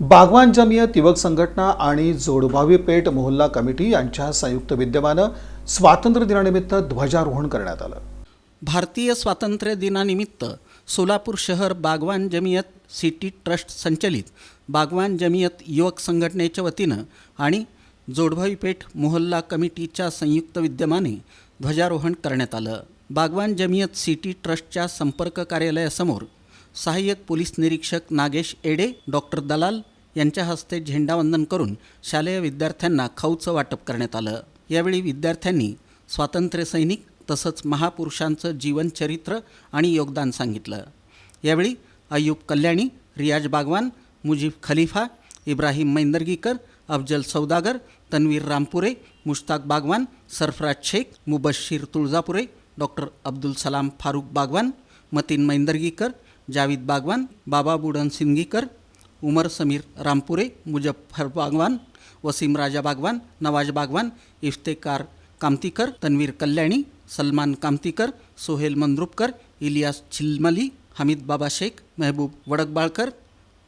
बागवान जमियत युवक संघटना आणि जोडभावी पेठ मोहल्ला कमिटी यांच्या संयुक्त विद्यमानं स्वातंत्र्य दिनानिमित्त ध्वजारोहण करण्यात आलं. भारतीय स्वातंत्र्य दिनानिमित्त सोलापूर शहर बागवान जमियत सिटी ट्रस्ट संचलित बागवान जमियत युवक संघटनेच्या वतीनं आणि जोडभावी पेठ मोहल्ला कमिटीच्या संयुक्त विद्यमाने ध्वजारोहण करण्यात आलं. बागवान जमियत सिटी ट्रस्टच्या संपर्क कार्यालयासमोर सहाय्यक पोलीस निरीक्षक नागेश एडे डॉक्टर दलाल यांच्या हस्ते झेंडावंदन करून शालेय विद्यार्थ्यांना खाऊचं वाटप करण्यात आलं. यावेळी विद्यार्थ्यांनी स्वातंत्र्य सैनिक तसंच महापुरुषांचं जीवनचरित्र आणि योगदान सांगितलं. यावेळी अय्यूब कल्याणी रियाज बागवान मुजीब खलिफा इब्राहिम मैंदर्गीकर अफजल सौदागर तन्वीर रामपुरे मुश्ताक बागवान सरफराज शेख मुबशीर तुळजापुरे डॉक्टर अब्दुल सलाम फारूक बागवान मतीन मैंदर्गीकर जावीद बागवान, बाबा बुडन सिंदगीकर उमर समीर रामपुरे, मुजफ्फर बागवान, वसीम राजा बागवान, नवाज़ बागवान, इफ्तेकार कामतीकर, तन्वीर कल्याणी, सलमान कामतीकर, सोहेल मंद्रुपकर, इलियास छिलमली, हमीद बाबा शेख, महबूब वडकबाळकर,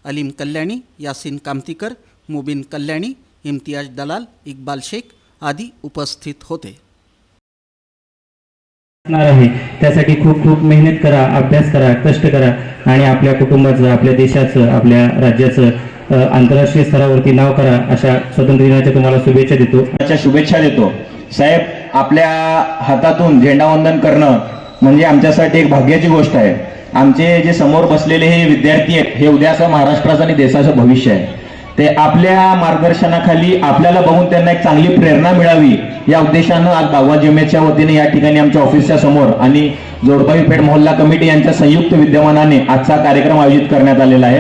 अलीम कल्याणी, यासीन कामतीकर, मुबिन कल्याणी, इम्तियाज़ दलाल, इकबाल शेख आदी उपस्थित होते। आहे. त्यासाठी खूप खूप मेहनत करा अभ्यास करा कष्ट करा आणि आपल्या कुटुंबाचं आपल्या देशाचं आपल्या राज्याचं आंतरराष्ट्रीय स्तरावरती नाव करा. अशा स्वतंत्र दिनाच्या तुम्हाला शुभेच्छा देतो. त्याच्या शुभेच्छा देतो. साहेब आपल्या हातातून झेंडावंदन करणं म्हणजे आमच्यासाठी एक भाग्याची गोष्ट आहे. आमचे जे समोर बसलेले हे विद्यार्थी आहेत हे उद्याचं महाराष्ट्राचं आणि देशाचं भविष्य आहे. ते आपल्या मार्गदर्शनाखाली आपल्याला बघून त्यांना एक चांगली प्रेरणा मिळावी या उद्देशानं आज बागवा जमेच्या वतीने या ठिकाणी आमच्या ऑफिसच्या समोर आणि जोडबाई पेठ मोहल्ला कमिटी यांच्या संयुक्त विद्यमानाने आजचा कार्यक्रम आयोजित करण्यात आलेला आहे.